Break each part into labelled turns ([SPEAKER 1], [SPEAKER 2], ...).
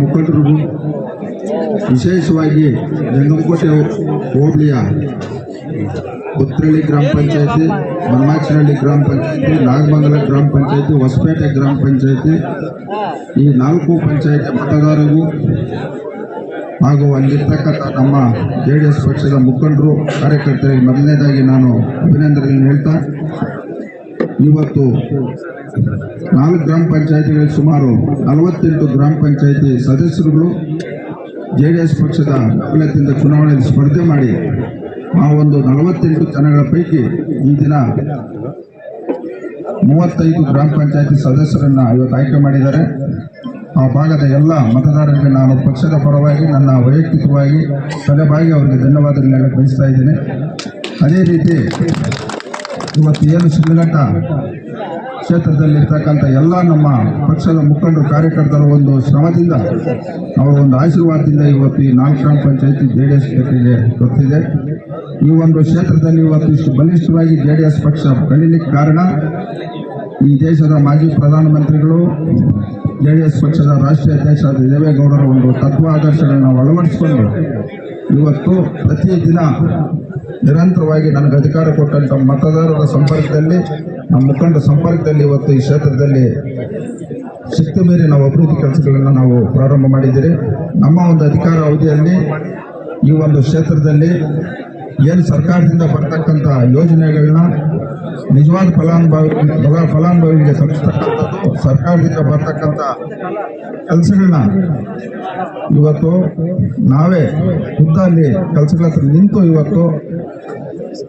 [SPEAKER 1] ಮುಖಂಡರಿಗೂ ವಿಶೇಷವಾಗಿ ಜಂಗಮಕೋಟೆ ಹೋಬಳಿಯ ಪುತ್ರಳ್ಳಿ ಗ್ರಾಮ ಪಂಚಾಯತಿ ಮನ್ಮಾಚನಹಳ್ಳಿ ಗ್ರಾಮ ಪಂಚಾಯತಿ, ನಾಗಮಂಗಲ ಗ್ರಾಮ ಪಂಚಾಯತಿ, ಹೊಸಪೇಟೆ ಗ್ರಾಮ ಪಂಚಾಯತಿ ಈ ನಾಲ್ಕು ಪಂಚಾಯತಿ ಮತದಾರರಿಗೂ ಹಾಗೂ ಅಲ್ಲಿರ್ತಕ್ಕಂಥ ನಮ್ಮ ಜೆ ಡಿ ಎಸ್ ಪಕ್ಷದ ಮುಖಂಡರು, ಕಾರ್ಯಕರ್ತರಿಗೆ ಮೊದಲನೇದಾಗಿ ನಾನು ಅಭಿನಂದನೆಗಳನ್ನು ಹೇಳ್ತಾ ಇವತ್ತು ನಾಲ್ಕು ಗ್ರಾಮ ಪಂಚಾಯತಿಗಳಲ್ಲಿ ಸುಮಾರು ನಲವತ್ತೆಂಟು ಗ್ರಾಮ ಪಂಚಾಯತಿ ಸದಸ್ಯರುಗಳು ಜೆ ಡಿ ಎಸ್ ಪಕ್ಷದ ಬೆಂಬಲದಿಂದ ಚುನಾವಣೆಯಲ್ಲಿ ಸ್ಪರ್ಧೆ ಮಾಡಿ ಆ ಒಂದು ನಲವತ್ತೆಂಟು ಜನಗಳ ಪೈಕಿ ಈ ದಿನ ಮೂವತ್ತೈದು ಗ್ರಾಮ ಪಂಚಾಯತಿ ಸದಸ್ಯರನ್ನು ಇವತ್ತು ಆಯ್ಕೆ ಮಾಡಿದ್ದಾರೆ. ಆ ಭಾಗದ ಎಲ್ಲ ಮತದಾರರಿಗೆ ನಾನು ಪಕ್ಷದ ಪರವಾಗಿ, ನನ್ನ ವೈಯಕ್ತಿಕವಾಗಿ ತಲೆಬಾಗಿ ಅವರಿಗೆ ಧನ್ಯವಾದಗಳನ್ನ ಬಯಸ್ತಾ ಇದ್ದೇನೆ. ಅದೇ ರೀತಿ ಇವತ್ತು ಏನು ಶಿಡ್ಲಘಟ್ಟ ಕ್ಷೇತ್ರದಲ್ಲಿರ್ತಕ್ಕಂಥ ಎಲ್ಲ ನಮ್ಮ ಪಕ್ಷದ ಮುಖಂಡರು, ಕಾರ್ಯಕರ್ತರ ಒಂದು ಶ್ರಮದಿಂದ, ಅವರ ಒಂದು ಆಶೀರ್ವಾದದಿಂದ ಇವತ್ತು ಈ ನಾಲ್ಕು ಗ್ರಾಮ ಪಂಚಾಯತಿ ಜೆ ಡಿ ಎಸ್ ಜೊತೆಗೆ ಗೊತ್ತಿದೆ. ಈ ಒಂದು ಕ್ಷೇತ್ರದಲ್ಲಿ ಇವತ್ತು ಇಷ್ಟು ಬಲಿಷ್ಠವಾಗಿ ಜೆ ಡಿ ಎಸ್ ಪಕ್ಷ ಬೆಳೀಲಿಕ್ಕೆ ಕಾರಣ ಈ ದೇಶದ ಮಾಜಿ ಪ್ರಧಾನಮಂತ್ರಿಗಳು, ಜೆ ಡಿ ಎಸ್ ಪಕ್ಷದ ರಾಷ್ಟ್ರೀಯ ಅಧ್ಯಕ್ಷ ದೇವೇಗೌಡರ ಒಂದು ತತ್ವ ಆದರ್ಶಗಳನ್ನು ಅಳವಡಿಸಿಕೊಂಡು ಇವತ್ತು ಪ್ರತಿದಿನ ನಿರಂತರವಾಗಿ ನನಗೆ ಅಧಿಕಾರ ಕೊಟ್ಟಂತ ಮತದಾರರ ಸಂಪರ್ಕದಲ್ಲಿ, ನಮ್ಮ ಮುಖಂಡ ಸಂಪರ್ಕದಲ್ಲಿ ಇವತ್ತು ಈ ಕ್ಷೇತ್ರದಲ್ಲಿ ಶಕ್ತಿ ಮೀರಿ ನಾವು ಅಭಿವೃದ್ಧಿ ಕೆಲಸಗಳನ್ನು ನಾವು ಪ್ರಾರಂಭ ಮಾಡಿದ್ದೀರಿ. ನಮ್ಮ ಒಂದು ಅಧಿಕಾರ ಅವಧಿಯಲ್ಲಿ ಈ ಒಂದು ಕ್ಷೇತ್ರದಲ್ಲಿ ಏನು ಸರ್ಕಾರದಿಂದ ಬರ್ತಕ್ಕಂಥ ಯೋಜನೆಗಳನ್ನ ನಿಜವಾದ ಫಲಾನುಭವಿ ಫಲ ಫಲಾನುಭವಿಗೆ ತಲುಪಿಸ್ತಕ್ಕಂಥದ್ದು ಸರ್ಕಾರದಿಂದ ಬರ್ತಕ್ಕಂಥ ಕೆಲಸಗಳನ್ನ ಇವತ್ತು ನಾವೇ ಖುದ್ದಲ್ಲಿ ಕೆಲಸಗಳ ಹತ್ರ ನಿಂತು ಇವತ್ತು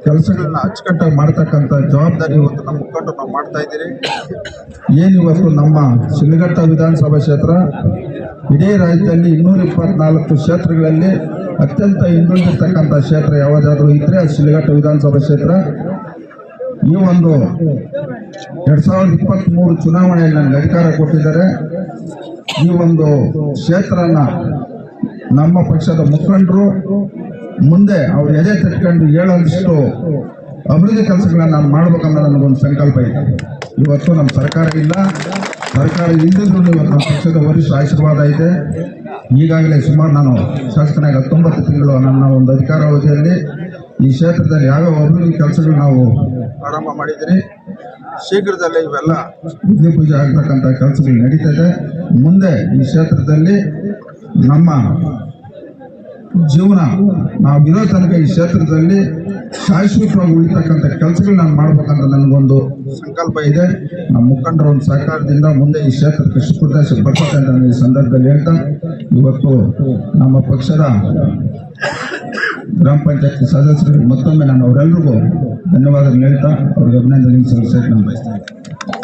[SPEAKER 1] ಕೆಲಸಗಳನ್ನ ಅಚ್ಚುಕಟ್ಟಾಗಿ ಮಾಡ್ತಕ್ಕಂಥ ಜವಾಬ್ದಾರಿ ಇವತ್ತು ನಮ್ಮ ಮುಖಂಡರು ನಾವು ಮಾಡ್ತಾ ಇದ್ದೀರಿ. ಏನು ಇವತ್ತು ನಮ್ಮ ಶಿಲ್ಘಟ್ಟ ವಿಧಾನಸಭಾ ಕ್ಷೇತ್ರ ಇಡೀ ರಾಜ್ಯದಲ್ಲಿ ಇನ್ನೂರ ಇಪ್ಪತ್ನಾಲ್ಕು ಕ್ಷೇತ್ರಗಳಲ್ಲಿ ಅತ್ಯಂತ ಹಿಂದುಳಿದಿರ್ತಕ್ಕಂಥ ಕ್ಷೇತ್ರ ಯಾವುದಾದ್ರೂ ಇದ್ರೆ ಅದು ಶಿಲ್ಘಟ್ಟ ವಿಧಾನಸಭಾ ಕ್ಷೇತ್ರ. ಈ ಒಂದು ಎರಡ್ ಸಾವಿರದ ಇಪ್ಪತ್ತ್ ಮೂರು ಚುನಾವಣೆಯಲ್ಲಿ ನನಗೆ ಅಧಿಕಾರ ಕೊಟ್ಟಿದ್ದಾರೆ. ಈ ಒಂದು ಕ್ಷೇತ್ರನ ನಮ್ಮ ಪಕ್ಷದ ಮುಖಂಡರು, ಮುಂದೆ ಅವ್ರು ಎದೆ ತಟ್ಕೊಂಡು ಹೇಳೋದಿಷ್ಟು ಅಭಿವೃದ್ಧಿ ಕೆಲಸಗಳನ್ನ ನಾನು ಮಾಡ್ಬೇಕನ್ನೋ ನನಗೊಂದು ಸಂಕಲ್ಪ ಇದೆ. ಇವತ್ತು ನಮ್ಮ ಸರ್ಕಾರ ಇಲ್ಲ. ಸರ್ಕಾರ ಇಲ್ಲದಿದ್ರು ಇವತ್ತು ನಮ್ಮ ಪಕ್ಷದ ವರಿಷ್ಠ ಆಶೀರ್ವಾದ ಇದೆ. ಈಗಾಗಲೇ ಸುಮಾರು ನಾನು ಶಾಸಕನಾಗಿ ಹತ್ತೊಂಬತ್ತು ತಿಂಗಳು ನನ್ನ ಒಂದು ಅಧಿಕಾರಾವಧಿಯಲ್ಲಿ ಈ ಕ್ಷೇತ್ರದಲ್ಲಿ ಯಾವ್ಯಾವ ಅಭಿವೃದ್ಧಿ ಕೆಲಸಗಳು ನಾವು ಆರಂಭ ಮಾಡಿದ್ದೀರಿ. ಶೀಘ್ರದಲ್ಲೇ ಇವೆಲ್ಲ ಬುದ್ಧಿ ಪೂಜೆ ಆಗ್ತಕ್ಕಂಥ ಕೆಲಸಗಳು ನಡೀತದೆ. ಮುಂದೆ ಈ ಕ್ಷೇತ್ರದಲ್ಲಿ ನಮ್ಮ ಜೀವನ ನಾವು ಇರೋ ತನಕ ಈ ಕ್ಷೇತ್ರದಲ್ಲಿ ಶಾಶ್ವತವಾಗಿ ಉಳಿತಕ್ಕಂಥ ಕೆಲಸಗಳು ನಾನು ಮಾಡ್ಬೇಕಂತ ನನಗೊಂದು ಸಂಕಲ್ಪ ಇದೆ. ನಮ್ಮ ಮುಖಂಡರ ಒಂದು ಸಹಕಾರದಿಂದ ಮುಂದೆ ಈ ಕ್ಷೇತ್ರಕ್ಕೆ ಸುಪ್ರದೇಶ ಬರ್ತಕ್ಕಂಥ ಈ ಸಂದರ್ಭದಲ್ಲಿ ಹೇಳ್ತಾ, ಇವತ್ತು ನಮ್ಮ ಪಕ್ಷದ ಗ್ರಾಮ ಪಂಚಾಯತ್ ಸದಸ್ಯರು ಮತ್ತೊಮ್ಮೆ ನಾನು ಅವರೆಲ್ಲರಿಗೂ ಧನ್ಯವಾದಗಳು ಹೇಳ್ತಾ ಅವ್ರಿಗೆ ಅಭಿನಂದನೆ ಸಲ್ಲಿಸೋಕೆ ನಾನು ಬಯಸ್ತೇನೆ